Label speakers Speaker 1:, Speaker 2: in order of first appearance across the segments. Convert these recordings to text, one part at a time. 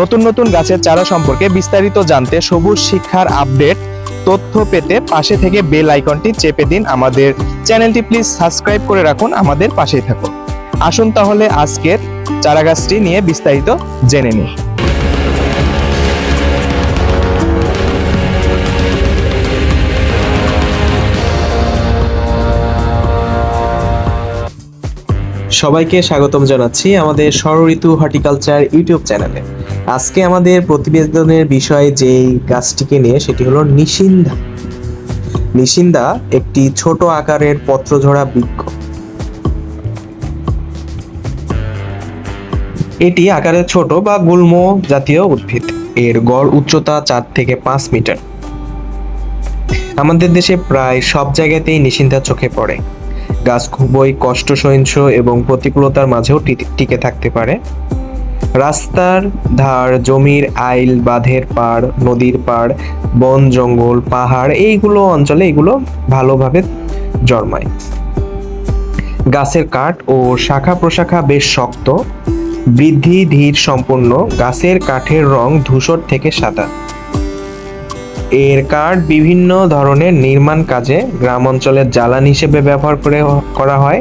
Speaker 1: নতুন নতুন গাছের চারা সম্পর্কে বিস্তারিত জানতে সবুজ শিক্ষার আপডেট, তথ্য পেতে পাশে থেকে বেল আইকনটি চেপে দিন আমাদের চ্যানেলটি। প্লিজ সাবস্ক্রাইব করে রাখুন আমাদের পাশেই থাকুন। আসুন তাহলে আজকের চারাগাছটি নিয়ে বিস্তারিত জেনে নিই। সবাইকে স্বাগতম জানাচ্ছি আমাদের ষড়ঋতু হর্টিকালচার ইউটিউব চ্যানেলে। আজকে আমাদের প্রতিবেদনের বিষয় যেই গাছটিকে নিয়ে, সেটি হলো নিশিন্দা। নিশিন্দা একটি ছোট আকারের পত্রঝরা বৃক্ষ। এটি আকারে ছোট বা গুল্ম জাতীয় উদ্ভিদ। এর গড় উচ্চতা চার থেকে পাঁচ মিটার। আমাদের দেশে প্রায় সব জায়গাতেই নিশিন্দা চোখে পড়ে। গাছ খুবই কষ্ট সহিংস এবং প্রতিকূলতার মাঝেও টিকে থাকতে পারে। রাস্তার ধার, জমির আইল, বাঁধের পাড়, নদীর পাড়, বন, জঙ্গল, পাহাড়, এইগুলো অঞ্চলে এগুলো ভালোভাবে জন্মায়। গাছের কাঠ ও শাখা প্রশাখা বেশ শক্ত। বৃদ্ধি ধীর সম্পন্ন গাছের কাঠের রং ধূসর থেকে সাদা। এর কাঠ বিভিন্ন ধরনের নির্মাণ কাজে গ্রাম অঞ্চলের জ্বালানি হিসেবে ব্যবহার করে করা হয়।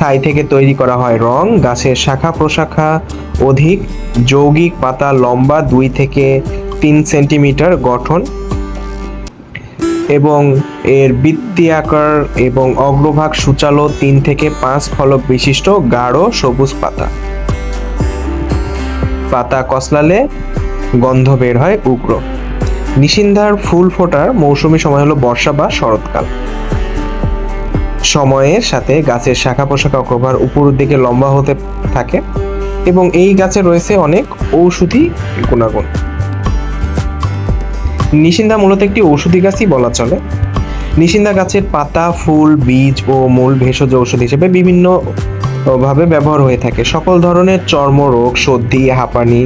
Speaker 1: ছাই থেকে তৈরি করা হয় রং। গাছের শাখা প্রশাখা অধিক। যৌগিক পাতা লম্বা দুই থেকে তিন সেন্টিমিটার গঠন। এবং এর বৃত্তি আকার এবং অগ্রভাগ সূচালো তিন থেকে পাঁচ ফলক বিশিষ্ট গাঢ় সবুজ পাতা। পাতা কসলালে গন্ধ বের হয় উগ্র। নিশিন্ধার ফুল ফোটার মৌসুমী সময় হলো বর্ষা বা শরৎকাল। সময়ের সাথে গাছের শাখা পোশাখা কভার উপরের দিকে লম্বা হতে থাকে এবং এই গাছে রয়েছে অনেক ঔষধি গুণাগুণ। নিশিন্দা মূলত একটি ঔষধি গাছই বলা চলে। নিশিন্দা গাছের পাতা, ফুল, বীজ ও মূল ভেষজ ঔষধ হিসেবে বিভিন্ন ভাবে ব্যবহার হয়ে থাকে। সকল ধরনের চর্মরোগ সর্দি, হাঁপানি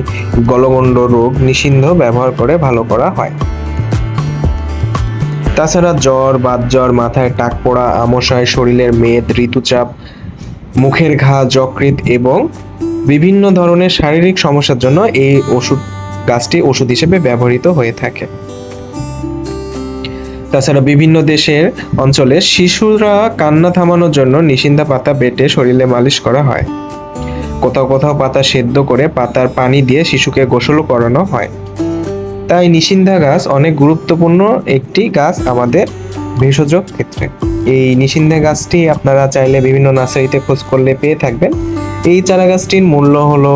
Speaker 1: গলগণ্ড রোগ নিষিদ্ধ ব্যবহার করে ভালো করা হয়। তাছাড়া জ্বর, বাত জ্বর, মাথায় টাক পড়া, আমশায় শরীরের মেদ, ঋতুচাপ, মুখের ঘা, যকৃৎ এবং বিভিন্ন ধরনের শারীরিক সমস্যার জন্য এই ওষুধ গাছটি ওষুধ হিসেবে ব্যবহৃত হয়ে থাকে। তাছাড়া বিভিন্ন দেশের অঞ্চলে শিশুরা কান্না থামানোর জন্য নিশিন্দা পাতা বেটে শরীরে মালিশ করা হয়। কোথাও কোথাও পাতা সেদ্ধ করে পাতার পানি দিয়ে শিশুকে গোসল করানো হয়। তাই নিশিন্দা গাছ অনেক গুরুত্বপূর্ণ একটি গাছ আমাদের ভেষজ ক্ষেত্রে। এই নিশিন্দা গাছটি আপনারা চাইলে বিভিন্ন নার্সারিতে খোঁজ করলে পেয়ে থাকবেন। এই চারা গাছটির মূল্য হলো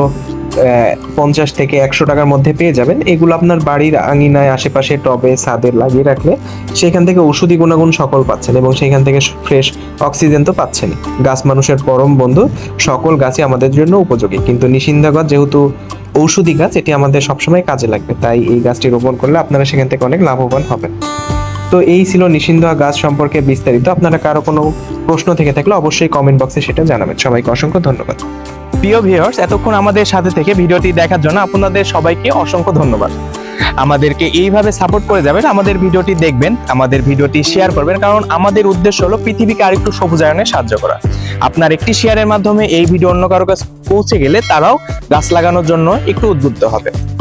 Speaker 1: পঞ্চাশ থেকে একশো টাকার মধ্যে পেয়ে যাবেন। এগুলো আপনার বাড়ির আঙিনায়, আশেপাশে টবে, ছাদে লাগিয়ে রাখলে সেখান থেকে ওষুধি গুণাগুণ সকল পাচ্ছেন এবং সেখান থেকে ফ্রেশ অক্সিজেন তো পাচ্ছেনই। গাছ মানুষের পরম বন্ধু, সকল গাছই আমাদের জন্য উপযোগী। কিন্তু নিষিদ্ধা গাছ যেহেতু ঔষধি গাছ, এটি আমাদের সবসময় কাজে লাগবে। তাই এই গাছটি রোপণ করলে আপনারা সেখান থেকে অনেক লাভবান হবেন। তো এই ছিল নিষিদ্ধ গাছ সম্পর্কে বিস্তারিত। আপনারা কারও কোনো প্রশ্ন থেকে থাকলে অবশ্যই কমেন্ট বক্সে সেটা জানাবেন। সবাইকে অসংখ্য ধন্যবাদ। প্রিয় ভিউয়ার্স এতক্ষণ আমাদের সাথে থেকে ভিডিওটি দেখার জন্য আপনাদের সবাইকে অসংখ্য ধন্যবাদ। আমাদেরকে এইভাবে সাপোর্ট করে যাবেন, আমাদের ভিডিওটি দেখবেন, আমাদের ভিডিওটি শেয়ার করবেন, কারণ আমাদের উদ্দেশ্য হলো পৃথিবীকে আরেকটু সবুজায়নে সাহায্য করা। আপনার একটি শেয়ারের মাধ্যমে এই ভিডিও অন্য কারও কাছে পৌঁছে গেলে তারাও গাছ লাগানোর জন্য একটু উদ্বুদ্ধ হবে।